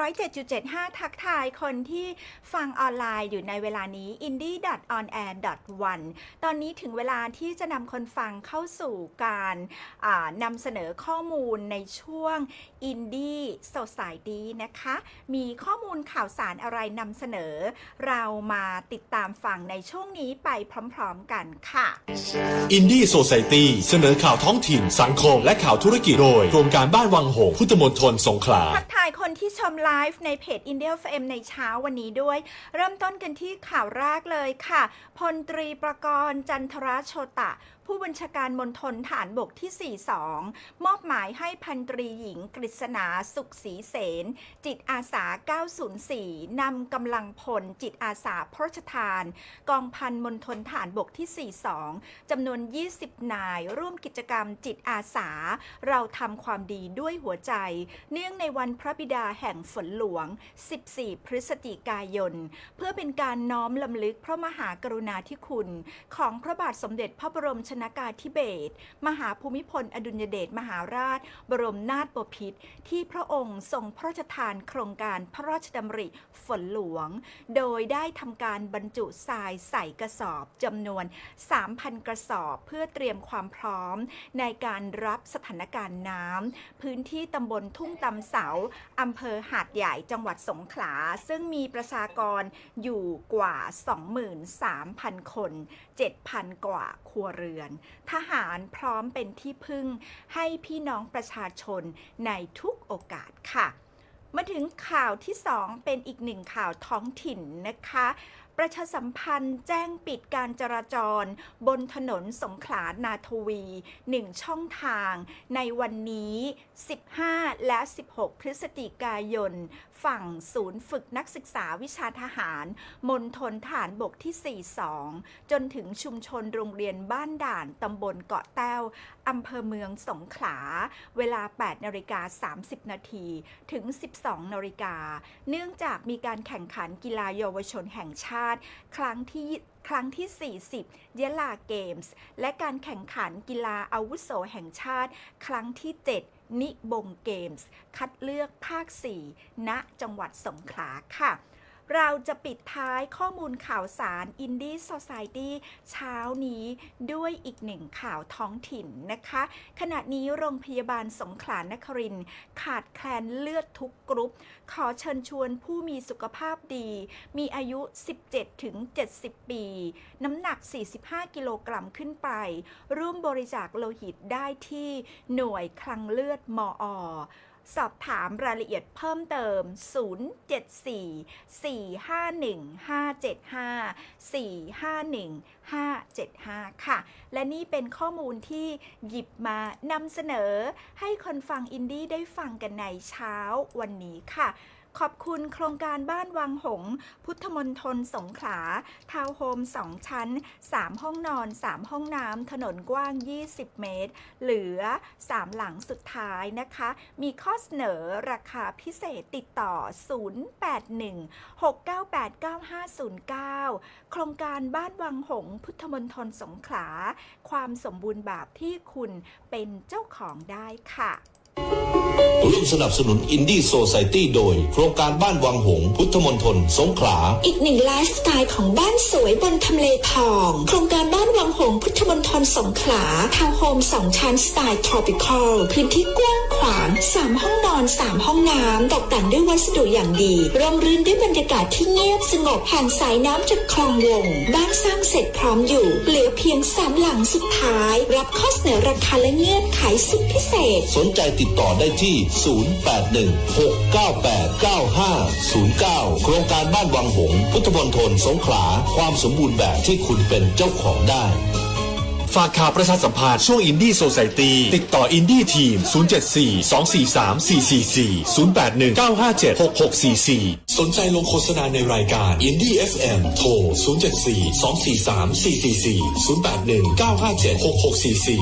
107.75 ทักทายคนที่ฟังออนไลน์อยู่ในเวลานี้ indie.onair.1 ตอนนี้ถึงเวลาที่จะนำคนฟังเข้าสู่การอ่านำเสนอข้อมูลในช่วง Indie Society นะคะ มีข้อมูลข่าวสารอะไรนำเสนอ เรามาติดตามฟังในช่วงนี้ไปพร้อมๆกันค่ะอินดี้โซซ i ตี้เสนอข่าวท้องถิ่น สังคม และข่าวธุรกิจโดยโครงการบ้านวังหงส์พุทธมณฑลสงขลาทักทาย คนที่ชมไลฟ์ในเพจ India FM ในเช้าวันนี้ด้วย เริ่มต้นกันที่ข่าวแรกเลยค่ะ พลตรีประกรณ์จันทรโชตะ ผู้บัญชาการมณฑลฐานบกที่ 42 มอบหมายให้พันตรีหญิงกฤษณาสุขศรีเสน จิตอาสา 904 นำกำลังพลจิตอาสาพระราชทาน กองพันมณฑลฐานบกที่ 42 จำนวน 20 นาย ร่วมกิจกรรมจิตอาสา เราทำความดีด้วยหัวใจ เนื่องในวันพระบิดาแห่งฝนหลวง 14 พฤศจิกายน เพื่อเป็นการน้อมลำลึกพระมหากรุณาธิคุณ ของพระบาทสมเด็จพระบรมชนากาธิเบศรมหาภูมิพล อดุลยเดชมหาราช บรมนาถบพิตรที่พระองค์ทรงพระราชทานโครงการพระราชดำริฝนหลวง โดยได้ทำการบรรจุทรายใส่กระสอบจำนวน 3,000 กระสอบเพื่อเตรียมความพร้อม ในการรับสถานการณ์น้ำพื้นที่ตำบลทุ่งตำเสาอำำเภอหาดใหญ่จังหวัดสงขลา ซึ่งมีประชากรอยู่กว่า 23,000 คน 7,000 กว่าครัวเรือน ทหารพร้อมเป็นที่พึ่งให้พี่น้องประชาชนในทุกโอกาสค่ะ มาถึงข่าวที่ 2 เป็นอีกหนึ่งข่าวท้องถิ่นนะคะ ประชาสัมพันธ์แจ้งปิดการจราจร บนถนนสงขลานาทวี 1 ช่องทาง ในวันนี้ 15 และ 16 พฤศจิกายน ฝั่งศูนย์ฝึกนักศึกษาวิชาทหาร มณฑลฐานบกที่ 42 จนถึงชุมชนโรงเรียนบ้านด่านตำบลเกาะแต้วอำเภอเมืองสงขลา เวลา 8 นาฬิกา 30 นาทีถึง 12 นาฬิกา เนื่องจากมีการแข่งขันกีฬาเยาวชนแห่งชาติครั้งที่ครั้งที่ 40ยลาเกมส์ และการแข่งขันกีฬาอาวุโสแห่งชาติ ครั้งที่ 7 นิบงเกมส์ คัดเลือกภาค 4 ณ จังหวัดสงขลาค่ะ เราจะปิดท้ายข้อมูลข่าวสาร Indie Society เช้านี้ด้วยอีกหนึ่งข่าวท้องถิ่นนะคะ ขณะนี้โรงพยาบาลสงขลานครินขาดแคลนเลือดทุกกรุ๊ป ขอเชิญชวนผู้มีสุขภาพดี มีอายุ 17 ถึง 70 ปี น้ำหนัก 45 กิโลกรัมขึ้นไป ร่วมบริจาคโลหิตได้ที่หน่วยคลังเลือดมอ สอบถามรายละเอียดเพิ่มเติม 074-451-575-451-575 ค่ะ และนี่เป็นข้อมูลที่หยิบมานำเสนอให้คนฟังอินดี้ได้ฟังกันในเช้าวันนี้ค่ะ ขอบคุณโครงการบ้านวังหงส์พุทธมณฑลสงขลา ทาวน์โฮม 2 ชั้น 3 ห้องนอน 3 ห้องน้ำถนนกว้าง 20 เมตร เหลือ 3 หลังสุดท้ายนะคะ มีข้อเสนอราคาพิเศษติดต่อ 081-698-9509 โครงการบ้านวังหงส์พุทธมณฑลสงขลา ความสมบูรณ์แบบที่คุณเป็นเจ้าของได้ค่ะ ร่วมสนับสนุนอินดี้โซซ i ตี้โดย โครงการบ้านวังหงส์พุทธมณฑลสงขลา อีกหนึ่งไลฟ์สไตล์ของบ้านสวยบนทำเลทอง โครงการบ้านวังหงส์พุทธมณฑลสงขลาทาวน์โฮมสองชั้นสไตล์ทรอปิคอลพื้นที่กว้างขวาง3ห้องนอน3ห้องน้ำตกแต่งด้วยวัสดุอย่างดีร่มรื่นด้วยบรรยากาศที่เงียบสงบผ่านสายน้ำจากคลองวง บ้านสร้างเสร็จพร้อมอยู่ เหลือเพียงสามหลังสุดท้าย รับข้อเสนอราคาและเงื่อนไขสุดพิเศษ สนใจติดต่อได้ที่081-698-9509 โครงการบ้านวังหงส์พุทธมณฑลสงขลา ความสมบูรณ์แบบที่คุณเป็นเจ้าของได้ฝากข่าวประชาสัมพันธ์ช่วงอินดี้โซซ i ตี้ติดต่ออินดี้ทีม 074-243-444 081-957-6644 สนใจลงโฆษณาในรายการ Indie FM โทร 074 243 444 081 957 6644